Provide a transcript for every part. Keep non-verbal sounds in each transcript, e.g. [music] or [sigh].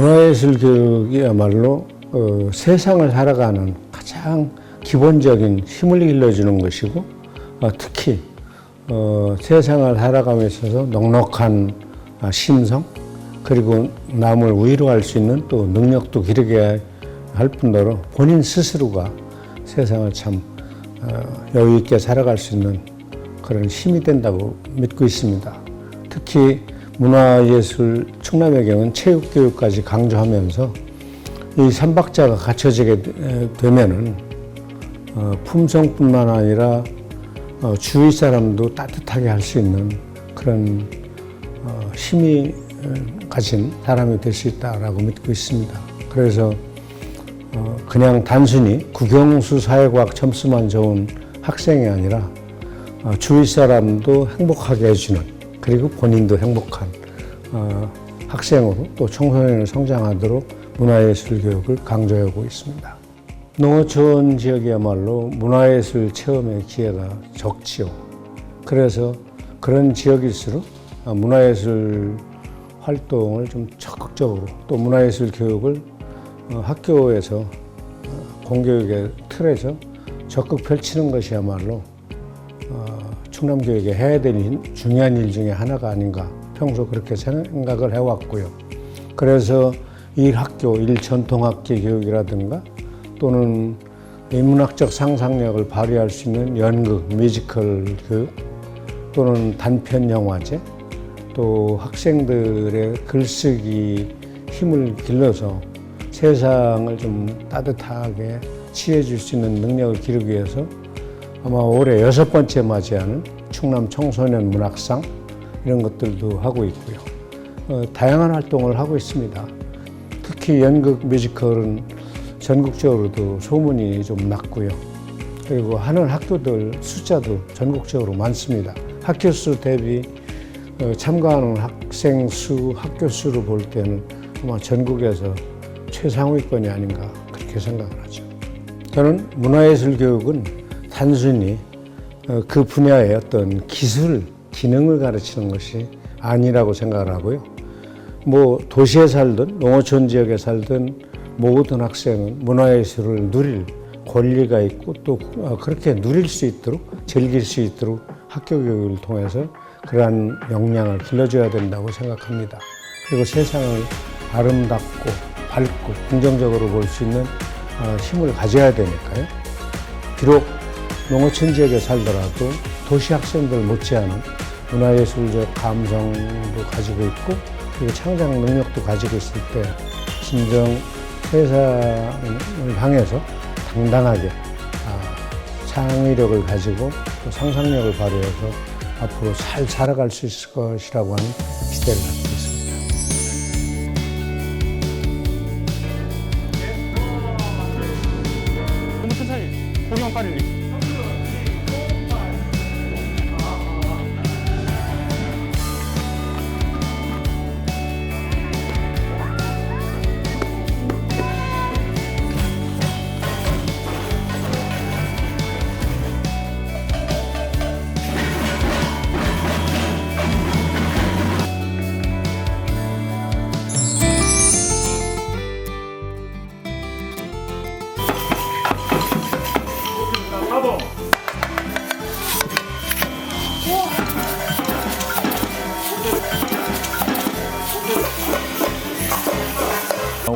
문화예술 교육이야말로 어, 세상을 살아가는 가장 기본적인 힘을 길러주는 것이고 어, 특히 어, 세상을 살아감에 있어서 넉넉한 아, 심성 그리고 남을 위로할 수 있는 또 능력도 기르게 할 뿐더러 본인 스스로가 세상을 참 어, 여유 있게 살아갈 수 있는 그런 힘이 된다고 믿고 있습니다. 특히 문화예술 충남의 경우는 체육교육까지 강조하면서 이 삼박자가 갖춰지게 되- 되면은 어, 품성뿐만 아니라 어, 주위 사람도 따뜻하게 할 수 있는 그런 어, 힘이 어, 가진 사람이 될 수 있다라고 믿고 있습니다. 그래서 어, 그냥 단순히 국영수 사회과학 점수만 좋은 학생이 아니라 어, 주위 사람도 행복하게 해주는 그리고 본인도 행복한 어, 학생으로 또 청소년을 성장하도록 문화예술 교육을 강조하고 있습니다. 농어촌 지역이야말로 문화예술 체험의 기회가 적지요. 그래서 그런 지역일수록 아, 문화예술 활동을 좀 적극적으로 또 문화예술 교육을 어, 학교에서 어, 공교육의 틀에서 적극 펼치는 것이야말로 어, 충남교육에 해야 될 일, 중요한 일 중에 하나가 아닌가 평소 그렇게 생각을 해왔고요. 그래서 일학교, 일전통학기 교육이라든가 또는 인문학적 상상력을 발휘할 수 있는 연극, 뮤지컬 교육 또는 단편 영화제 또 학생들의 글쓰기 힘을 길러서 세상을 좀 따뜻하게 치해줄 수 있는 능력을 기르기 위해서 아마 올해 여섯 번째 맞이하는 충남 청소년 문학상 이런 것들도 하고 있고요. 어, 다양한 활동을 하고 있습니다. 특히 연극 뮤지컬은 전국적으로도 소문이 좀 났고요. 그리고 하는 학교들 숫자도 전국적으로 많습니다. 학교 수 대비 어, 참가하는 학생 수, 학교 수를 볼 때는 아마 전국에서 최상위권이 아닌가 그렇게 생각을 하죠. 저는 문화예술 교육은 단순히 어, 그 분야의 어떤 기술, 기능을 가르치는 것이 아니라고 생각을 하고요. 뭐 도시에 살든 농어촌 지역에 살든 모든 학생은 문화예술을 누릴 권리가 있고 또 어, 그렇게 누릴 수 있도록 즐길 수 있도록 학교 교육을 통해서 그러한 역량을 길러줘야 된다고 생각합니다. 그리고 세상을 아름답고 밝고 긍정적으로 볼 수 있는 어, 힘을 가져야 되니까요. 비록 농어촌 지역에 살더라도 도시 학생들 못지않은 문화예술적 감성도 가지고 있고 그리고 창작 능력도 가지고 있을 때 진정 세상을 향해서 당당하게 아, 창의력을 가지고 또 상상력을 발휘해서 앞으로 잘 살아갈 수 있을 것이라고 하는 기대를 있습니다.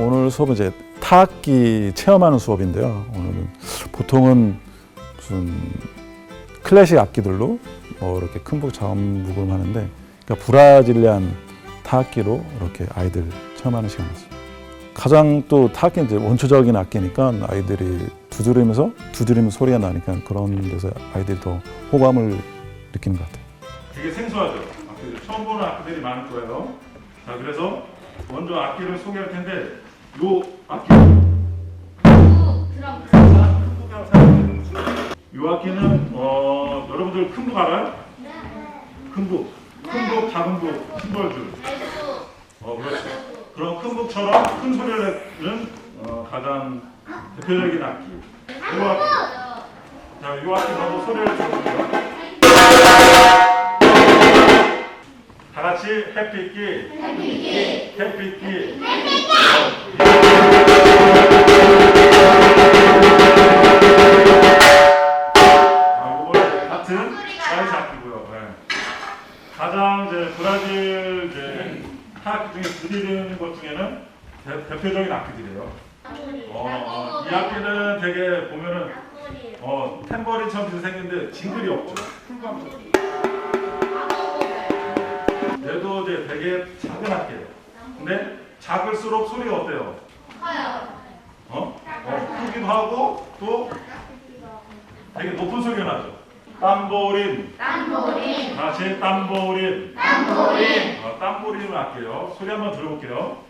오늘 수업은 이제 타악기 체험하는 수업인데요. 오늘은 보통은 무슨 클래식 악기들로 뭐 이렇게 큰북 자음부금 하는데 그러니까 브라질리안 타악기로 이렇게 아이들 체험하는 시간이었어요. 가장 또 타악기는 이제 원초적인 악기니까 아이들이 두드리면서 두드리면 소리가 나니까 그런 데서 아이들이 더 호감을 느끼는 것 같아요. 되게 생소하죠 악기들 처음 보는 악기들이 많을 거예요 자 그래서 먼저 악기를 소개할 텐데 요 악기 요 악기는 어, 여러분들 큰 북 알아요? 큰 북, 큰 북, 작은 북, 심벌줄. 어 그렇죠. 그런 큰 북처럼 큰 소리를 내는 어, 가장 대표적인 악기. 요 악기. 자, 요 악기 한번 소리를 들어볼게요. 같이 해피끼. 해피끼. 해피끼. 아, 이거는 같은 사이즈 악기고요. 네. 가장 이제 브라질 이제 타악 중에 부딪히는 것 중에는 대, 대표적인 악기들이에요. 어, 어, 이 악기는 되게 보면은 어, 탬버린처럼 생겼는데 징글이 없죠. 풀감 얘도 이제 되게 작은 악기예요. 근데 작을수록 소리가 어때요? 어? 어, 크기도 하고 또 되게 높은 소리가 나죠. 땀보린. 땀보린. 다시 땀보린. 땀보린. 어, 땀보린을 할게요. 소리 한번 들어볼게요.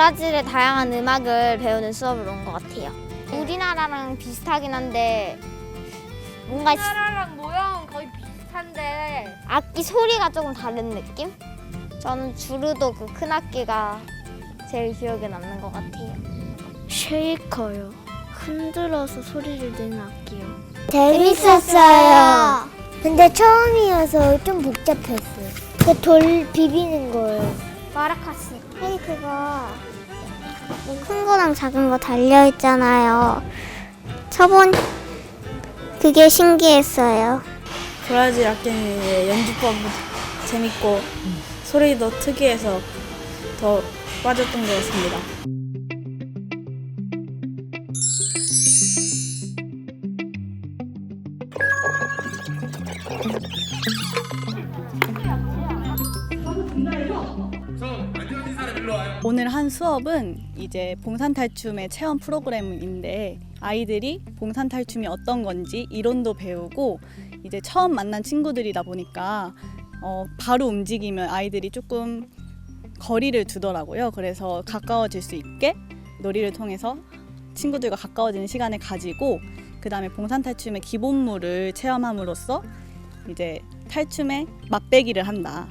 브라질의 다양한 음악을 배우는 수업을 온것 같아요. 우리나라랑 비슷하긴 한데 뭔가 나라랑 모양은 거의 비슷한데 악기 소리가 조금 다른 느낌? 저는 주르도 그 큰 악기가 제일 기억에 남는 것 같아요. 쉐이커요. 흔들어서 소리를 내는 악기요. 재밌었어요. 근데 처음이어서 좀 복잡했어요. 그 돌 비비는 거예요. 마라카스. 쉐이크가 뭐 큰 거랑 작은 거 달려 있잖아요. 저번 그게 신기했어요. 브라질 악기의 연주법 재밌고 소리도 특이해서 더 빠졌던 것 같습니다. 오늘 한 수업은 이제 봉산탈춤의 체험 프로그램인데 아이들이 봉산탈춤이 어떤 건지 이론도 배우고 이제 처음 만난 친구들이다 보니까 어, 바로 움직이면 아이들이 조금 거리를 두더라고요. 그래서 가까워질 수 있게 놀이를 통해서 친구들과 가까워지는 시간을 가지고 그 다음에 봉산탈춤의 기본물을 체험함으로써 이제 탈춤에 맛배기를 한다.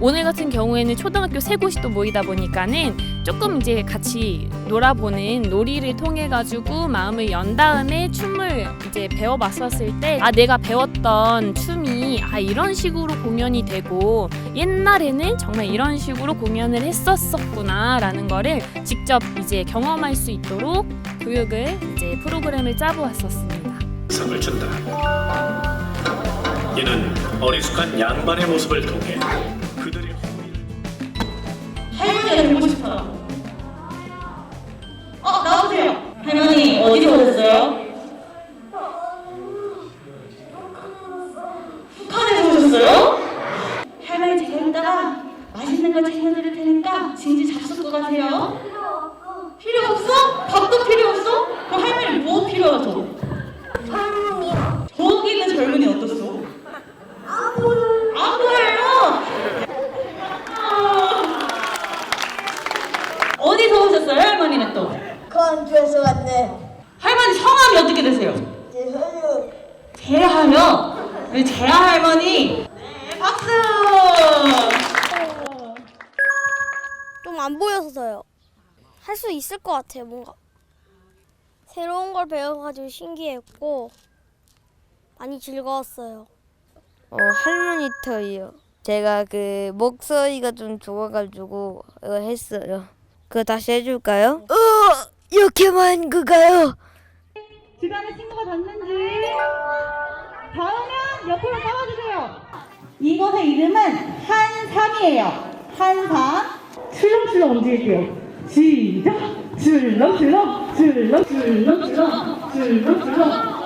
오늘 같은 경우에는 초등학교 세 곳이 또 모이다 보니까는 조금 이제 같이 놀아보는 놀이를 통해 가지고 마음을 연 다음에 춤을 이제 배워봤었을 때 아 내가 배웠던 춤이 아 이런 식으로 공연이 되고 옛날에는 정말 이런 식으로 공연을 했었었구나라는 거를 직접 이제 경험할 수 있도록 교육을 이제 프로그램을 짜보았었습니다. 상을 준다. 이는 어리숙한 양반의 모습을 통해 할머니가 되고 싶어요. 어, 나오세요. 할머니, 어디서 오셨어요? 북한에서 오셨어요? 할머니 제가 이따가 맛있는 거 챙겨드릴 테니까 진지 잡숫고 가세요. 필요 없어? 밥도 필요 없어? 그럼 할머니 뭐 필요하죠? 저기 있는 젊은이 어떻소? 안 보여요? 아. 어디서 오셨어요, 할머니는 또? 건주에서 왔네. 할머니 성함이 어떻게 되세요? 재하요. 우리 재하 할머니. 네, 박수. 좀 안 보여서요. 할 수 있을 것 같아요, 뭔가. 새로운 걸 배워가지고 신기했고, 많이 즐거웠어요. 어, 할머니 터이요. 제가 그 목소리가 좀 좋아가지고 어, 했어요. 그거 다시 해줄까요? 어, 이렇게만 그가요. 주변에 친구가 닿는지. 닿으면 옆으로 나와주세요. 이곳의 이름은 한삼이에요. 한삼. 출렁출렁 움직일게요. 시작. 출렁출렁, 출렁, 출렁, 출렁, 출렁, 출렁.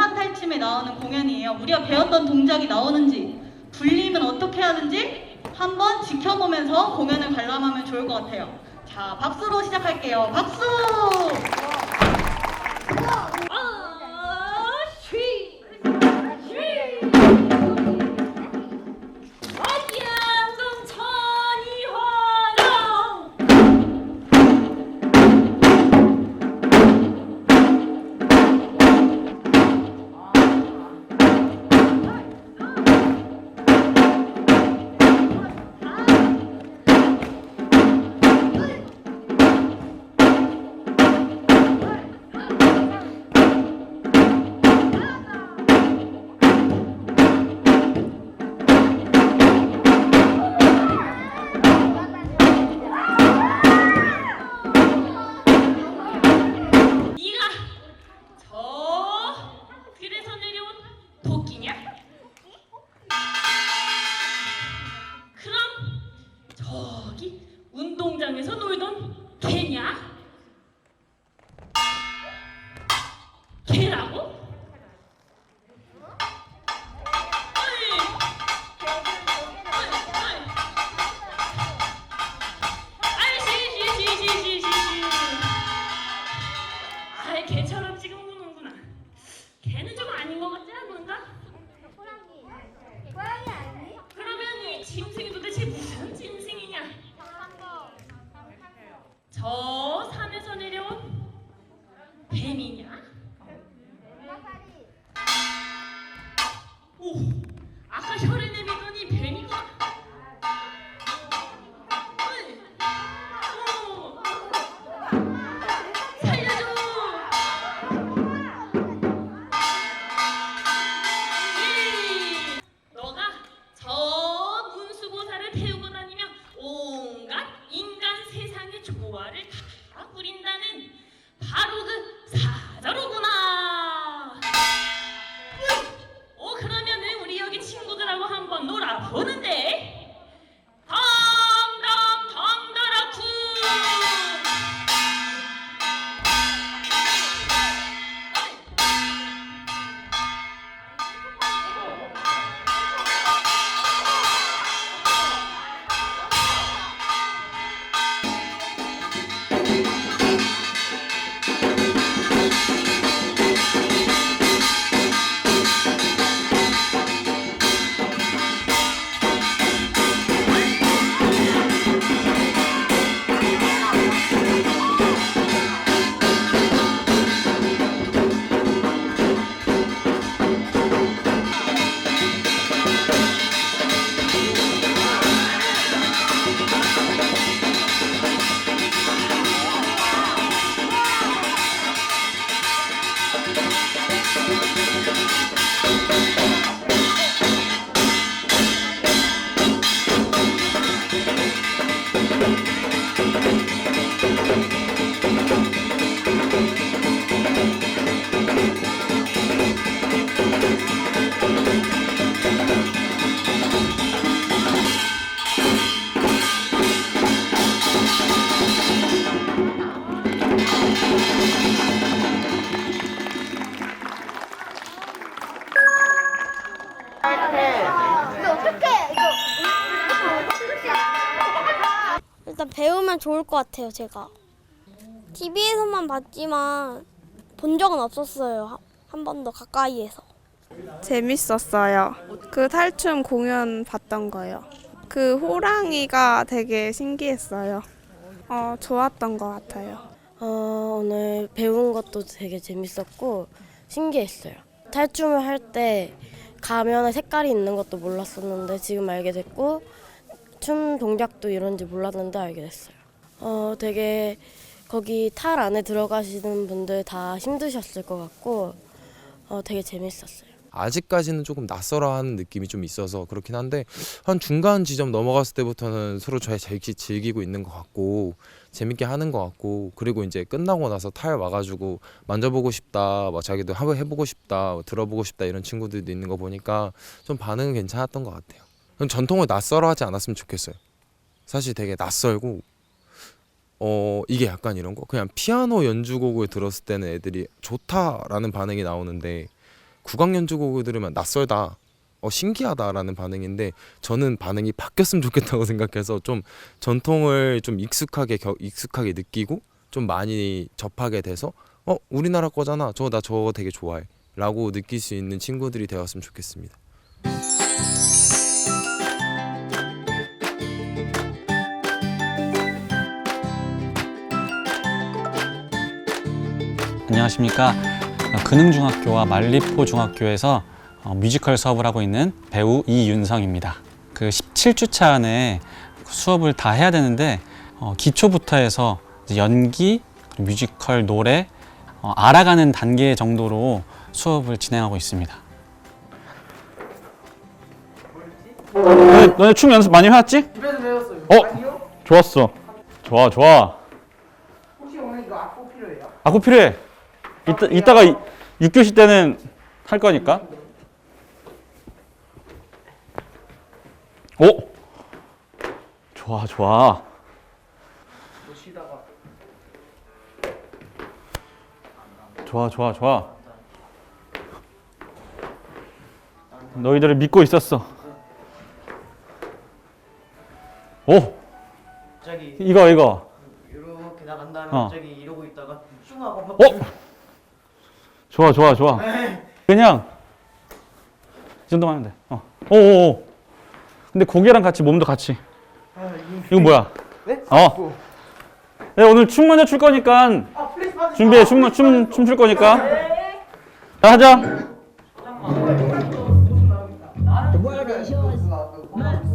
공연은 봉산 탈춤에 나오는 공연이에요. 우리가 배웠던 동작이 나오는지 불림은 어떻게 하는지 한번 지켜보면서 공연을 관람하면 좋을 것 같아요. 자, 박수로 시작할게요. 박수! 배우면 좋을 것 같아요, 제가. TV에서만 봤지만 본 적은 없었어요. 한 번도 가까이에서. 재밌었어요. 그 탈춤 공연 봤던 거요. 그 호랑이가 되게 신기했어요. 어, 좋았던 것 같아요. 어, 오늘 배운 것도 되게 재밌었고 신기했어요. 탈춤을 할 때 가면에 색깔이 있는 것도 몰랐었는데 지금 알게 됐고 춤 동작도 이런지 몰랐는데 알게 됐어요. 어, 되게 거기 탈 안에 들어가시는 분들 다 힘드셨을 것 같고 어, 되게 재밌었어요. 아직까지는 조금 낯설어하는 느낌이 좀 있어서 그렇긴 한데 한 중간 지점 넘어갔을 때부터는 서로 잘 즐기고 있는 것 같고 재밌게 하는 것 같고 그리고 이제 끝나고 나서 탈 와가지고 만져보고 싶다 막 자기도 한번 해보고 싶다 들어보고 싶다 이런 친구들도 있는 거 보니까 좀 반응은 괜찮았던 것 같아요 전통을 낯설어하지 않았으면 좋겠어요 사실 되게 낯설고 어 이게 약간 이런 거 그냥 피아노 연주곡을 들었을 때는 애들이 좋다라는 반응이 나오는데 국악 연주곡을 들으면 낯설다 어 신기하다라는 반응인데 저는 반응이 바뀌었으면 좋겠다고 [laughs] 생각해서 좀 전통을 좀 익숙하게 겨, 익숙하게 느끼고 좀 많이 접하게 돼서 어 우리나라 거잖아 저나 저 거 되게 좋아해라고 느낄 수 있는 친구들이 되었으면 좋겠습니다. 안녕하십니까. 근흥중학교와 만리포중학교에서 어, 뮤지컬 수업을 하고 있는 배우 이윤성입니다. 그 17주차 안에 수업을 다 해야 되는데 어, 기초부터 해서 연기, 뮤지컬, 노래 어, 알아가는 단계 정도로 수업을 진행하고 있습니다. 너네, 너네 춤 연습 많이 해왔지? 집에서 배웠어요. 어? 좋았어. 좋아, 좋아. 혹시 오늘 이거 악보 필요해요? 악보 필요해. 이따, 이따가 6교시 때는 할 거니까. 오! 좋아, 좋아. 좋아, 좋아, 좋아. 너희들을 믿고 있었어. 오! 갑자기 이거, 이거. 이렇게 나간 다음에 어. 갑자기 이러고 있다가 슝 하고 한번 어? 좋아, 좋아, 좋아. 그냥 이 정도만 하면 돼. 어. 오오오. 근데 고개랑 같이 몸도 같이. 아, 이거 뭐야? 네? 어. 내가 오늘 춤 먼저 출 거니까 아 준비해. 춤, 춤, 춤출 거니까. 자, 하자.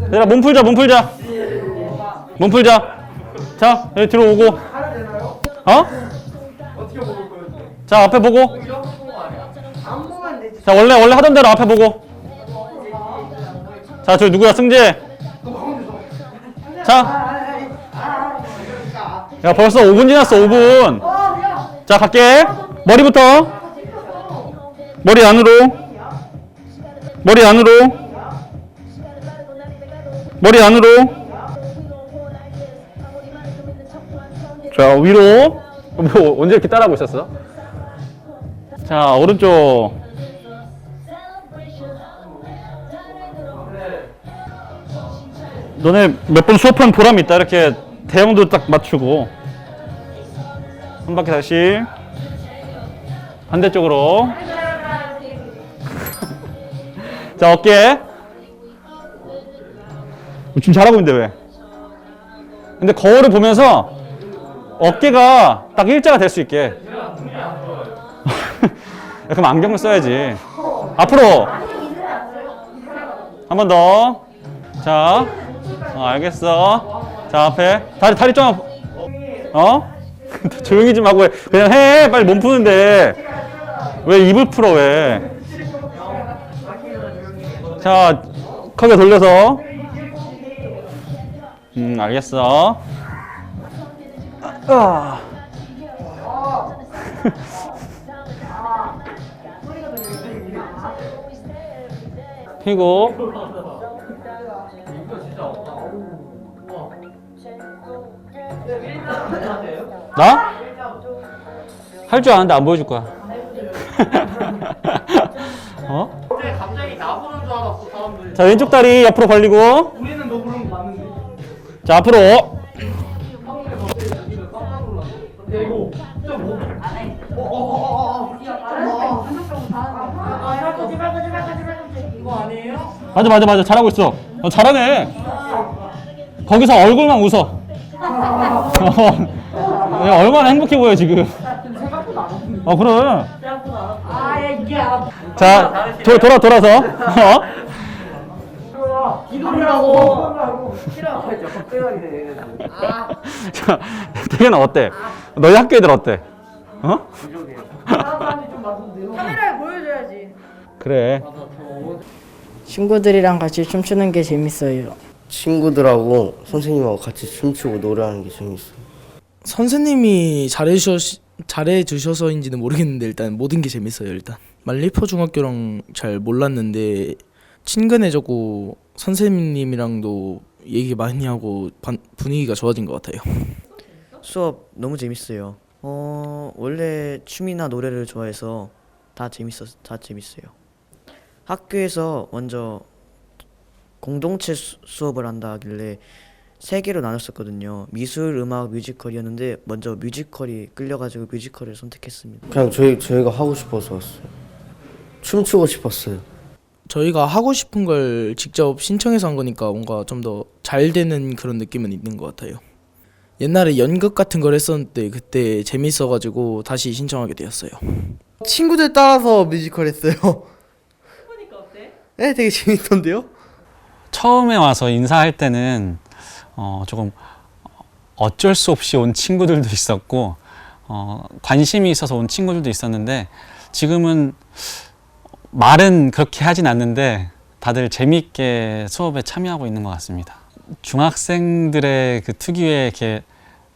얘들아, 몸 풀자, 몸 풀자. 몸 풀자. 자, 여기 들어오고. 어? 자, 앞에 보고. 자, 원래, 원래 하던 대로 앞에 보고. 자, 저 누구야? 승재. 자. 야, 벌써 5분 지났어, 5분. 자, 갈게. 머리부터. 머리 안으로. 머리 안으로. 머리 안으로. 자, 위로. 뭐, 언제 이렇게 따라하고 있었어? 자, 오른쪽. 너네 몇 번 수업한 보람이 있다. 이렇게 대형도 딱 맞추고. 한 바퀴 다시. 반대쪽으로. [laughs] 자, 어깨. 지금 잘하고 있는데 왜? 근데 거울을 보면서 어깨가 딱 일자가 될 수 있게. [laughs] 그럼 안경을 써야지. 앞으로. 한 번 더. 자. 어, 알겠어. 자, 앞에. 다리, 다리 좀. 앞- 어? [laughs] 조용히 좀 하고 해. 그냥 해. 빨리 몸 푸는데. 왜 입을 풀어, 왜. 자, 크게 돌려서. 음, 알겠어. 아. [laughs] 피고. 나? 할 줄 아는데 안 보여줄 거야. [laughs] 어? 갑자기 나 보는 줄 알았어 사람들. 자, 왼쪽 다리 옆으로 벌리고. 우리는 너 부르는 거 봤는데 자, 앞으로. 맞아, 맞아, 맞아. 잘하고 있어. 어, 잘하네. 거기서 얼굴만 웃어. [laughs] 야, 얼마나 행복해 보여 지금 어 그래 자 도, 돌아 돌아서 어? 돼. 자 태균아 어때? 너희 학교 애들 어때? 어? 카메라에 보여줘야지. 그래 친구들이랑 같이 춤추는 게 재밌어요. 친구들하고 선생님하고 같이 춤추고 노래하는 게 재밌어요. 선생님이 잘해주셔 잘해주셔서인지는 모르겠는데 일단 모든 게 재밌어요 일단 말리포 중학교랑 잘 몰랐는데 친근해졌고 선생님이랑도 얘기 많이 하고 반- 분위기가 좋아진 것 같아요 수업 너무 재밌어요. 어 원래 춤이나 노래를 좋아해서 다 재밌었 다 재밌어요. 학교에서 먼저 공동체 수, 수업을 한다 하길래 세 개로 나눴었거든요. 미술, 음악, 뮤지컬이었는데 먼저 뮤지컬이 끌려가지고 뮤지컬을 선택했습니다. 그냥 저희 저희가 하고 싶어서 왔어요. 춤추고 싶었어요. 저희가 하고 싶은 걸 직접 신청해서 한 거니까 뭔가 좀 더 잘 되는 그런 느낌은 있는 것 같아요 옛날에 연극 같은 걸 했었는데 그때 재밌어가지고 다시 신청하게 되었어요 친구들 따라서 뮤지컬 했어요. 네, 되게 재밌던데요? 처음에 와서 인사할 때는 어, 조금 어쩔 수 없이 온 친구들도 있었고 어, 관심이 있어서 온 친구들도 있었는데 지금은 말은 그렇게 하진 않는데 다들 재미있게 수업에 참여하고 있는 것 같습니다. 중학생들의 그 특유의 이렇게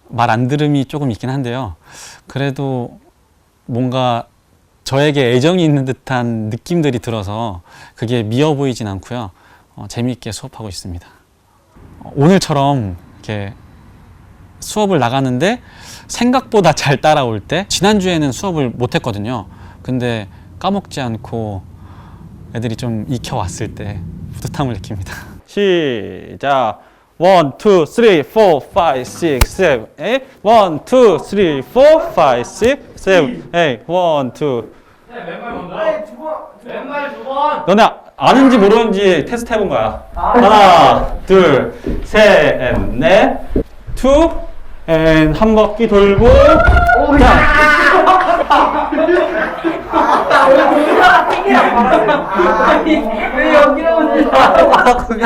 말 안 들음이 조금 있긴 한데요. 그래도 뭔가 저에게 애정이 있는 듯한 느낌들이 들어서 그게 미워 보이진 않고요. 어, 재미있게 수업하고 있습니다. 오늘처럼 이렇게 수업을 나가는데 생각보다 잘 따라올 때 지난주에는 수업을 못 했거든요. 근데 까먹지 않고 애들이 좀 익혀왔을 때 뿌듯함을 느낍니다. [laughs] 시작! 1, 2, 3, 4, 5, 6, 7, 8 1, 2, 3, 4, 5, 6, 7, 8 1, 2, 네, 맨발 먼저. 아니 두 번. 두 맨발 두 번. 너네 아는지 모르는지 테스트 해본 거야. 아. 하나, 둘, 셋, 앤, 넷, 투, 앤, 한 바퀴 돌고, 오, 야! [laughs] 왜 여기로 오지?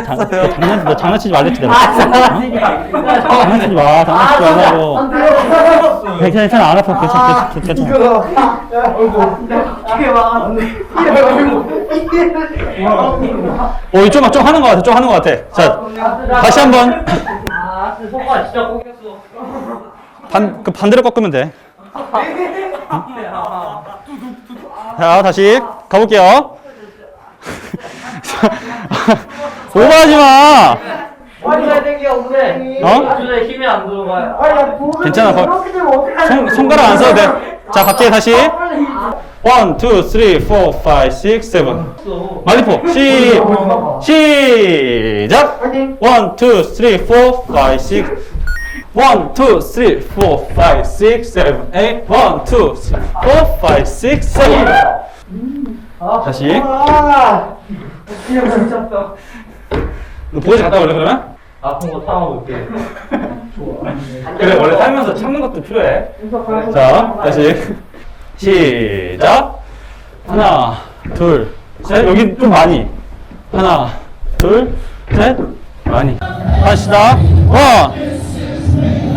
장난, 너 장난치지 말랬지, 내가. 어? 장난치지 마, 장난치지 말라고. 괜찮아, 괜찮아, 안 아파, 괜찮아, 괜찮아. 괜찮아. 어, 좀, 좀 하는 거 같아, 좀 하는 거 같아. 자, 다시 한 번. 아, 손가 진짜 꼬겠어. 반, 그 반대로 꺾으면 돼. 자, 다시 가볼게요. [laughs] 오버하지 마! 어? 주에 힘이 안 들어가요. 괜찮아. 거- 손, 손가락 안 써도 돼. 자, 갑자기 다시. 1, 2, 3, 4, 5, 6, 7. 말리포. 시, 시작! 1, 2, 3, 4, 5, 6. 1, 2, 3, 4, 5, 6, 7, 8. 1, 2, 3, 4, 5, 6, 7. 다시. 너 보여줘 갔다 올래, 그러면? 아픈 거 참아볼게. 그래 원래 살면서 참는 것도 필요해. 자 다시 시작. 하나 둘 셋. 여기 좀 많이. 하나 둘 셋. 많이. 다시다. 원.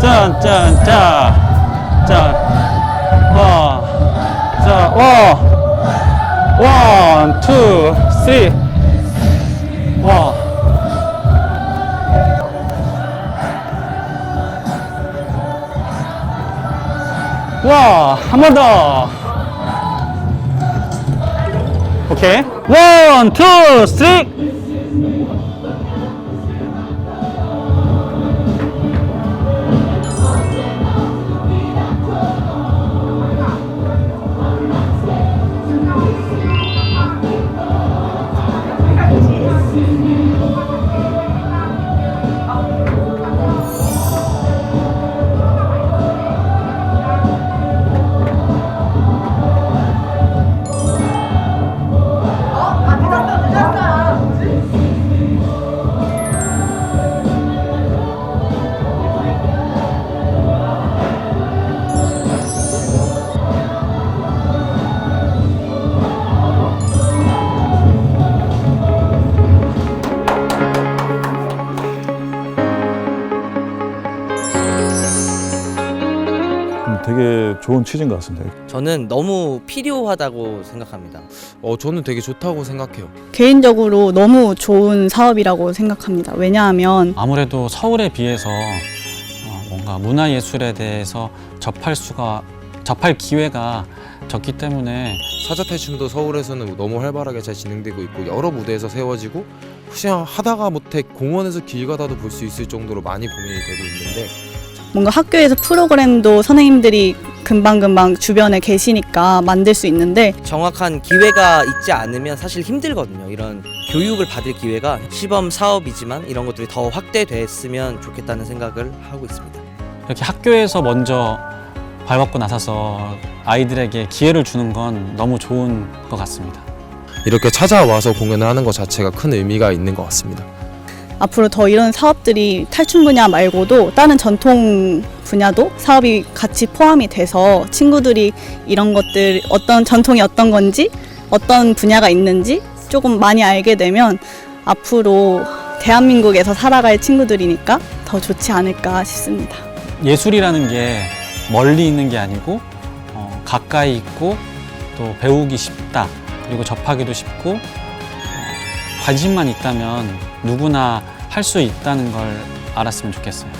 짠, 짠, 짠. 짠. 와. 자, 와. 원, 투, 쓰리. 와. 와, 한 번 더. 오케이. 원, 투, 쓰리. 되게 좋은 취지인 것 같습니다. 저는 너무 필요하다고 생각합니다. 어 저는 되게 좋다고 생각해요. 개인적으로 너무 좋은 사업이라고 생각합니다. 왜냐하면 아무래도 서울에 비해서 어, 뭔가 문화 예술에 대해서 접할 수가 접할 기회가 적기 때문에 사자탈춤도 서울에서는 너무 활발하게 잘 진행되고 있고 여러 무대에서 세워지고 그냥 하다가 못해 공원에서 길 가다도 볼 수 있을 정도로 많이 공연이 되고 있는데 뭔가 학교에서 프로그램도 선생님들이 금방금방 주변에 계시니까 만들 수 있는데 정확한 기회가 있지 않으면 사실 힘들거든요. 이런 교육을 받을 기회가 시범 사업이지만 이런 것들이 더 확대됐으면 좋겠다는 생각을 하고 있습니다. 이렇게 학교에서 먼저 발벗고 나서서 아이들에게 기회를 주는 건 너무 좋은 것 같습니다. 이렇게 찾아와서 공연을 하는 것 자체가 큰 의미가 있는 것 같습니다. 앞으로 더 이런 사업들이 탈춤 분야 말고도 다른 전통 분야도 사업이 같이 포함이 돼서 친구들이 이런 것들 어떤 전통이 어떤 건지 어떤 분야가 있는지 조금 많이 알게 되면 앞으로 대한민국에서 살아갈 친구들이니까 더 좋지 않을까 싶습니다. 예술이라는 게 멀리 있는 게 아니고 어, 가까이 있고 또 배우기 쉽다 그리고 접하기도 쉽고 어, 관심만 있다면 누구나 할 수 있다는 걸 알았으면 좋겠어요.